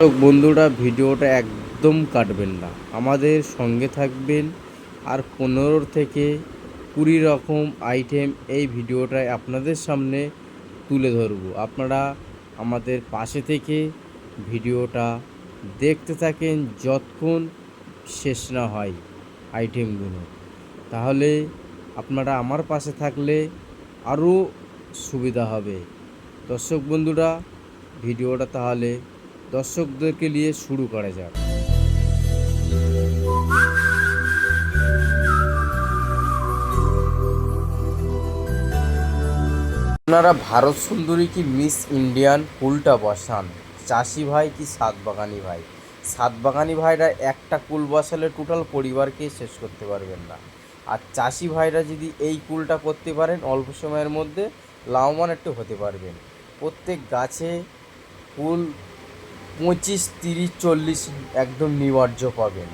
বন্ধুরা, ভিডিওটা একদম কাটবেন না। আমাদের সঙ্গে থাকবেন আর পনেরো থেকে কুড়ি রকম আইটেম এই ভিডিওটায় আপনাদের সামনে তুলে ধরবো। আপনারা আমাদের পাশে থেকে ভিডিওটা দেখতে থাকেন যতক্ষণ শেষ না হয় আইটেমগুলো তাহলে আপনারা আমার পাশে থাকলে আরও সুবিধা হবে। দর্শক বন্ধুরা, ভিডিওটা তাহলে দর্শকদেরকে নিয়ে শুরু করা যাক। আপনারা ভারত সুন্দরী কি মিস ইন্ডিয়ান কুলটা বসান? চাষি ভাই কি সাত বাগানি ভাই? সাত বাগানি ভাইরা একটা কুল বসালে টোটাল পরিবারকে শেষ করতে পারবেন না। আর চাষি ভাইরা যদি এই কুলটা করতে পারেন, অল্প সময়ের মধ্যে লাভবান একটু হতে পারবেন। প্রত্যেক গাছে কুল পঁচিশ, তিরিশ, চল্লিশ একদম নিবার্য পাবেন।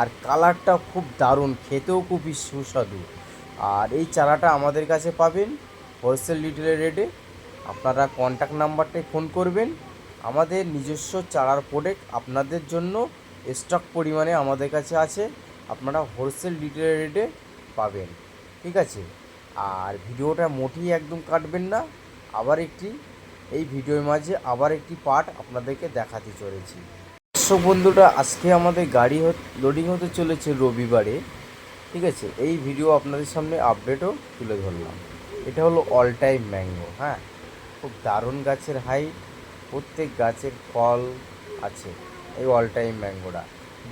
আর কালারটা খুব দারুণ, খেতেও খুবই সুস্বাদু। আর এই চারাটা আমাদের কাছে পাবেন হোলসেল রিটেলের রেটে। আপনারা কন্ট্যাক্ট নাম্বারটায় ফোন করবেন। আমাদের নিজস্ব চারার প্রোডাক্ট আপনাদের জন্য স্টক পরিমাণে আমাদের কাছে আছে। আপনারা হোলসেল রিটেলের রেটে পাবেন। ঠিক আছে? আর ভিডিওটা মোটেই একদম কাটবেন না। আবার একটি এই ভিডিওর মাঝে আবার একটি পার্ট আপনাদেরকে দেখাতে চলেছি। দর্শক বন্ধুরা, আজকে আমাদের গাড়ি লোডিং হতে চলেছে রবিবারে, ঠিক আছে? এই ভিডিও আপনাদের সামনে আপডেটও তুলে ধরলাম। এটা হলো অল টাইম ম্যাঙ্গো হ্যাঁ? খুব দারুণ গাছের হাইট প্রত্যেক গাছের ফল আছে এই অল টাইম ম্যাঙ্গোটা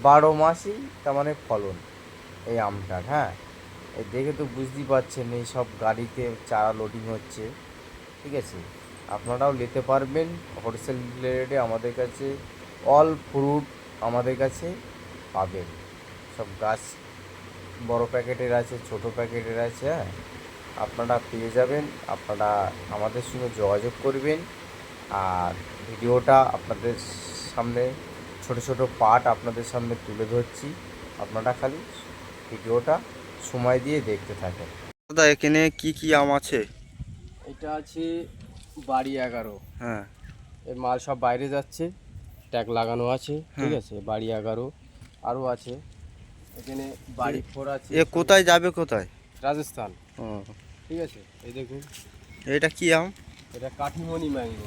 বারো মাসই তার মানে ফলন এই আমটার হ্যাঁ? দেখে তো বুঝতেই পারছেন, এই সব গাড়িতে চারা লোডিং হচ্ছে, ঠিক আছে? আপনারাও নিতে পারবেন। হোলসেল রেটে আমাদের কাছে অল ফ্রুট আমাদের কাছে পাবেন। সব গাছ বড় প্যাকেটের আছে ছোট প্যাকেটের আছে হ্যাঁ? আপনারা পেয়ে যাবেন আপনারা আমাদের সঙ্গে যোগাযোগ করবেন। আর ভিডিওটা আপনাদের সামনে ছোট ছোট পার্ট আপনাদের সামনে তুলে ধরছি। আপনারা খালি ভিডিওটা সময় দিয়ে দেখতে থাকেন। দাদা এখানে কি কি আম আছে? এটা আছে বাড়ি এগারো। হ্যাঁ। এর মাল সব বাইরে যাচ্ছে ট্যাগ লাগানো আছে ঠিক হ্যাঁ। আছে বাড়ি এগারো আরও আছে। এখানে বাড়ি ফোর আছে। এ কোথায় যাবে কোথায়? রাজস্থান। ও। ঠিক আছে এই দেখুন। এটা কি আম? এটা কাঠিমণি ম্যাঙ্গো।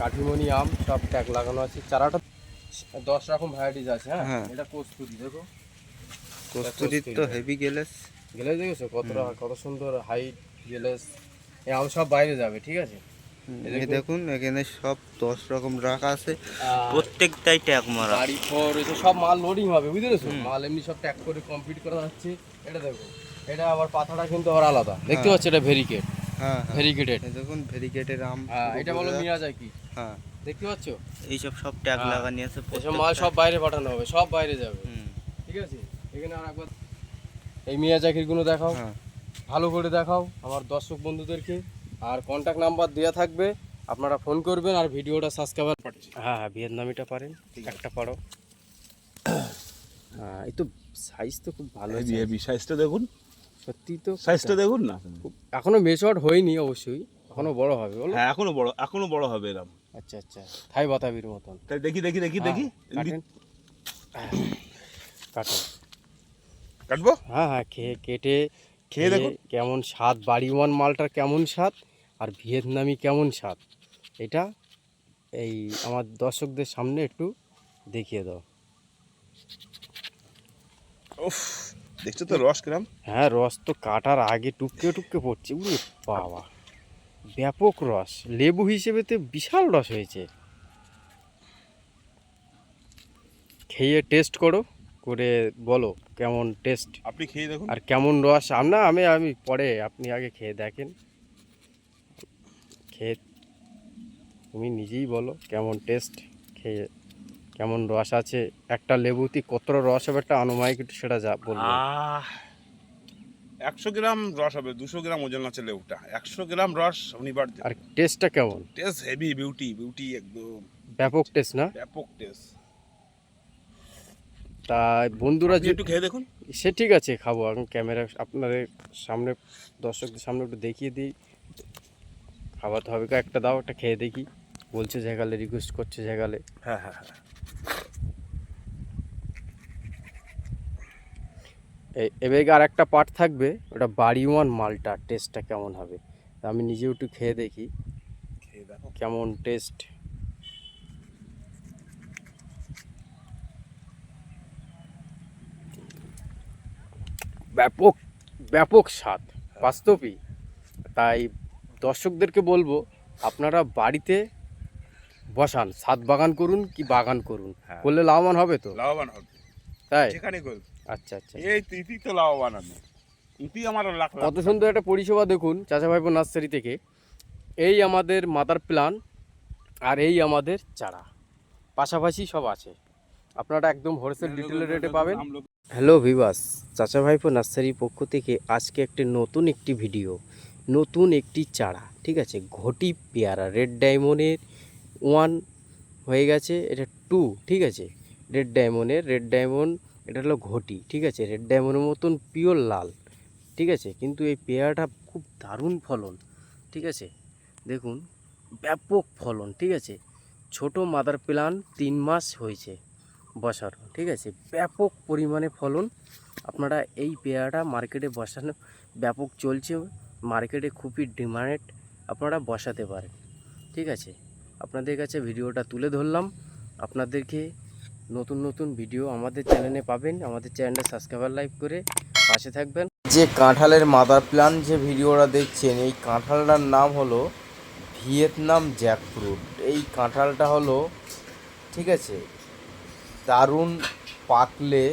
কাঠিমণি আম সব ট্যাগ লাগানো আছে। চারাটা দশ রকম ভ্যারাইটিস আছে হ্যাঁ? হ্যাঁ। এটা কস্তুরি দেখো। কস্তুরির তো হেভি গেলেস গেলেস দেখেছ? কত কত সুন্দর হাইট গেলেস আম সব বাইরে যাবে ঠিক আছে? এই এই দেখুন। এখানে সব দশ রকম রাখা আছে। প্রত্যেকটাই ট্যাগ মারা গাড়ি ফোর এসব সব মাল লোডিং হবে বুঝতে পেরেছ? মাল এমনি সব ট্যাগ করে কমপ্লিট করা যাচ্ছে এটা দেখো এটা আবার পাতাটা কিন্তু আবার আলাদা। দেখতে হ্যাঁ। পাচ্ছ এটা ভেরিকেট হ্যাঁ হ্যাঁ। ভেরিকেটেড দেখুন ভেরিকেটের আম। এটা বলো মিয়া যায় কি? হ্যাঁ। দেখতে পাচ্ছ? এইসব সব ট্যাগ হ্যাঁ। লাগানি আছে এসব মাল সব বাইরে পাঠানো হবে সব বাইরে যাবে। ঠিক আছে? এখানে আর একবার এই মিয়া জাকিরগুলো দেখাও। হ্যাঁ। ভালো করে দেখাও আমার দর্শক বন্ধুদেরকে। আর কন্ট্যাক্ট নাম্বার দেওয়া থাকবে আপনারা ফোন করবেন আর ভিডিওটা সাবস্ক্রাইবার হ্যাঁ হ্যাঁ ভিয়েতনামিটা পারেন একটা পারো। হ্যাঁ এই তো সাইজ তো খুব ভালো সাইজটা দেখুন। সত্যি তো সাইজটা দেখুন না? খুব- এখনও মেচওয়ার্ড হয়নি অবশ্যই এখনও বড় হবে বলো হ্যাঁ এখনও বড় এখনও বড় হবে এরকম আচ্ছা আচ্ছা থাই বাতাবির মতন। তাই দেখি দেখি দেখি দেখি। হ্যাঁ, কাটেন। কাটবো? হ্যাঁ হ্যাঁ খেয়ে কেটে খেয়ে দেখুন। কেমন স্বাদ বাড়িওয়ান মালটার কেমন স্বাদ আর ভিয়েতনামি কেমন স্বাদ। এটা এই আমার দর্শকদের সামনে একটু দেখিয়ে দাও। উফ দেখছ তো রস কিরাম? হ্যাঁ রস তো কাটার আগে টুপকে টুপকে পড়ছে। উরে বাবা ব্যাপক রস। লেবু হিসেবে তো বিশাল রস হয়েছে। খেয়ে টেস্ট করো। করে বলো কেমন টেস্ট আপনি খেয়ে দেখুন। আর কেমন রস? না আমি আমি পরে আপনি আগে খেয়ে দেখেন। খেয়ে তুমি নিজেই বলো কেমন টেস্ট খেয়ে কেমন রস আছে। একটা লেবুতে কতটা রস হবে একটা আনুমানিক একটু সেটা যা বলব। একশো গ্রাম রস হবে দুশো গ্রাম ওজন আছে লেবুটা। একশো গ্রাম রস অনিবার্য আর টেস্টটা কেমন? টেস্ট হেভি বিউটি বিউটি একদম। ব্যাপক টেস্ট না? ব্যাপক টেস্ট তা বন্ধুরা যে একটু খেয়ে দেখুন। সে ঠিক আছে খাব। এখন ক্যামেরা আপনাদের সামনে দর্শকদের সামনে একটু দেখিয়ে দিই। খাওয়াতে হবে। কা একটা দাও একটা খেয়ে দেখি। বলছে জায়গালে রিকোয়েস্ট করছে জায়গালে হ্যাঁ হ্যাঁ হ্যাঁ। এবার আর একটা পার্ট থাকবে? ওটা বাড়ি ওয়ান মালটা টেস্টটা কেমন হবে? আমি নিজেও একটু খেয়ে দেখি। খেয়ে দেখো। কেমন টেস্ট ব্যাপক ব্যাপক স্বাদ বাস্তবই। তাই দর্শকদেরকে বলব আপনারা বাড়িতে বসান ছাদ বাগান করুন কি বাগান করুন। হ্যাঁ। করলে লাভবান হবে তো? লাভবান হবে। তাই? যেখানে আচ্ছা আচ্ছা। এই তিথি তো লাভবান আমি তিথি আমার লাখ কত সুন্দর একটা পরিষেবা দেখুন চাচা ভাইপো নার্সারি থেকে। এই আমাদের মাদার প্ল্যান আর এই আমাদের চারা। পাশাপাশি সব আছে। আপনারা একদম হোলসেল ডিটেলের রেটে পাবেন। হ্যালো ভিবাস চাচা ভাইপো নার্সারির পক্ষ থেকে আজকে একটি নতুন একটি ভিডিও, নতুন একটি চারা, ঠিক আছে? ঘটি পেয়ারা, রেড ডায়মন্ডের ওয়ান হয়ে গেছে, এটা টু ঠিক আছে? রেড ডায়মন্ডের, রেড ডায়মন্ড, এটা হলো ঘটি, ঠিক আছে? রেড ডায়মন্ডের মতন পিওর লাল, ঠিক আছে? কিন্তু এই পেয়ারাটা খুব দারুণ ফলন, ঠিক আছে? দেখুন, ব্যাপক ফলন, ঠিক আছে? ছোট মাদার প্লান তিন মাস হয়েছে বসানো, ঠিক আছে? ব্যাপক পরিমাণে ফলন আপনারা এই পেয়ারাটা মার্কেটে বসানো, ব্যাপক চলছে, মার্কেটে খুবই ডিমান্ড আপনারা বসাতে পারেন, ঠিক আছে? আপনাদের কাছে ভিডিওটা তুলে ধরলাম, আপনাদেরকে নতুন নতুন ভিডিও আমাদের চ্যানেলে পাবেন, আমাদের চ্যানেলটা সাবস্ক্রাইবার লাইক করে পাশে থাকবেন। যে কাঁঠালের মাদার প্ল্যান যে ভিডিওটা দেখছেন, এই কাঁঠালটার নাম হলো ভিয়েতনাম জ্যাকফ্রুট। এই কাঁঠালটা হলো, ঠিক আছে দারুণ পাকলে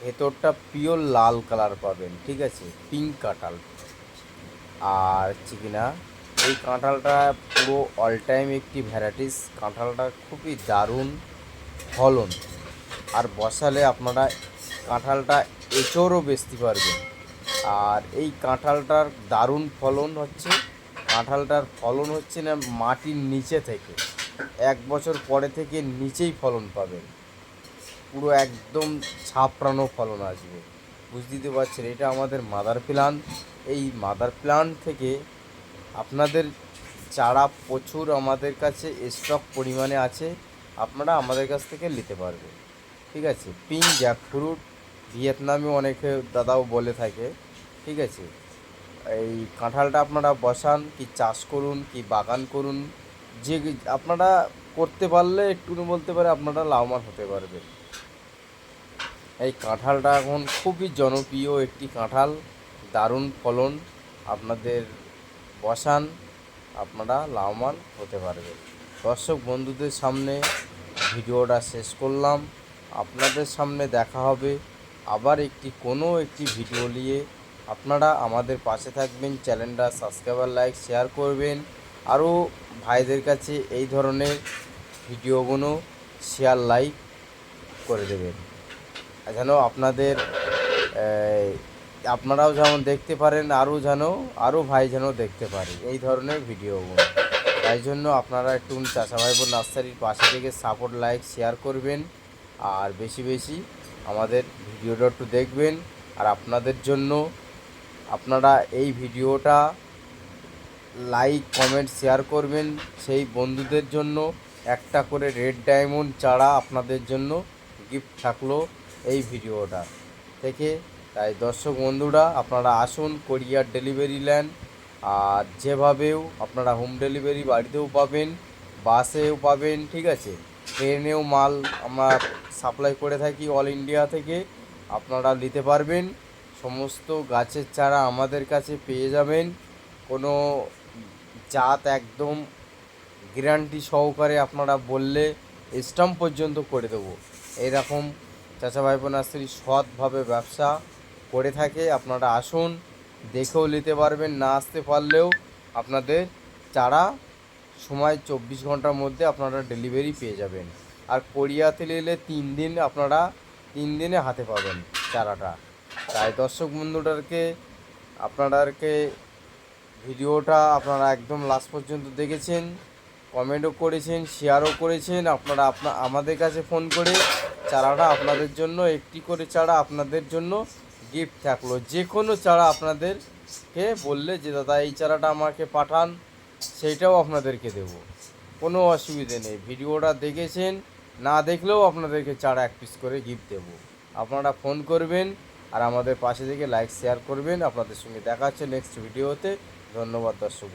ভেতরটা পিওর লাল কালার পাবেন, ঠিক আছে? পিঙ্ক কাঁঠাল। আর হচ্ছে কিনা এই কাঁঠালটা পুরো অল টাইম একটি ভ্যারাইটিস কাঁঠালটা খুবই দারুণ ফলন। আর বসালে আপনারা কাঁঠালটা এঁচোড়ও বেচতে পারবেন। আর এই কাঁঠালটার দারুণ ফলন হচ্ছে, কাঁঠালটার ফলন হচ্ছে না মাটির নিচে থেকে। এক বছর পরে থেকে নিচেই ফলন পাবেন। পুরো একদম ছাপড়ানো ফলন আসবে। বুঝতে পারছেন, এটা আমাদের মাদার প্লান্ট এই মাদার প্লান্ট থেকে আপনাদের চারা প্রচুর আমাদের কাছে স্টক পরিমাণে আছে, আপনারা আমাদের কাছ থেকে নিতে পারবেন। ঠিক আছে? পিঙ্ক জ্যাকফ্রুট ভিয়েতনামে অনেকে দাদাও বলে থাকে। ঠিক আছে? এই কাঁঠালটা আপনারা বসান, কি চাষ করুন, কি বাগান করুন যে আপনারা করতে পারলে একটু বলতে পারে আপনারা লাভবান হতে পারবেন এই কাঁঠালটা এখন খুবই জনপ্রিয় একটি কাঁঠাল, দারুণ ফলন, আপনাদের বসান, আপনারা লাভবান হতে পারবেন। দর্শক বন্ধুদের সামনে ভিডিওটা শেষ করলাম। আপনাদের সামনে দেখা হবে আবার একটি, কোনো একটি ভিডিও নিয়ে। আপনারা আমাদের পাশে থাকবেন, চ্যানেলটা সাবস্ক্রাইবার, লাইক, শেয়ার করবেন। আরও ভাইদের কাছে এই ধরনের ভিডিওগুলো শেয়ার লাইক করে দেবেন। যেন আপনাদের আপনারাও যেমন দেখতে পারেন, আরও যেন, আরও ভাই যেন দেখতে পারে এই ধরনের ভিডিওগুলো। তাই জন্য আপনারা একটু চাষাভাইপুর নার্সারির পাশে থেকে সাপোর্ট লাইক শেয়ার করবেন। আর বেশি বেশি আমাদের ভিডিওটা একটু দেখবেন। আর আপনাদের জন্য আপনারা এই ভিডিওটা লাইক কমেন্ট শেয়ার করবেন। সেই বন্ধুদের জন্য একটা করে রেড ডায়মন্ড চারা আপনাদের জন্য গিফট থাকল এই ভিডিওটা। থেকে তাই দর্শক বন্ধুরা, আপনারা আসুন কোরিয়ার ডেলিভারি নেন আর যেভাবেও আপনারা হোম ডেলিভারি বাড়িতেও পাবেন, বাসেও পাবেন, ঠিক আছে? ট্রেনেও মাল আমরা সাপ্লাই করে থাকি অল ইন্ডিয়া থেকে, আপনারা নিতে পারবেন। সমস্ত গাছের চারা আমাদের কাছে পেয়ে যাবেন। কোনো জাত একদম গ্যারান্টি সহকারে আপনারা বললে স্টাম্প পর্যন্ত করে দেবো। এরকম চাচা ভাইপো নার্সারি সৎভাবে ব্যবসা করে থাকে। আপনারা আসুন, দেখেও নিতে পারবেন, না আসতে পারলেও আপনাদের চারা সময় চব্বিশ ঘণ্টার মধ্যে আপনারা ডেলিভারি পেয়ে যাবেন। আর কোরিয়াতে নিলে তিন দিন আপনারা তিন দিনে হাতে পাবেন চারাটা। তাই দর্শক বন্ধুটাকে আপনাদেরকে ভিডিওটা আপনারা একদম লাস্ট পর্যন্ত দেখেছেন কমেন্টও করেছেন শেয়ারও করেছেন, আপনারা আপনা, আমাদের কাছে ফোন করে চারাটা আপনাদের জন্য, একটি করে চারা আপনাদের জন্য গিফট থাকল। যে কোনো চারা আপনাদেরকে বললে যে, দাদা, এই চারাটা আমাকে পাঠান, সেইটাও আপনাদেরকে দেবো। কোনো অসুবিধে নেই। ভিডিওটা দেখেছেন, না দেখলেও আপনাদেরকে চারা এক পিস করে গিফট দেবো। আপনারা ফোন করবেন আর আমাদের পাশে থেকে লাইক শেয়ার করবেন। আপনাদের সঙ্গে দেখা হচ্ছে নেক্সট ভিডিওতে ধন্যবাদ দর্শক।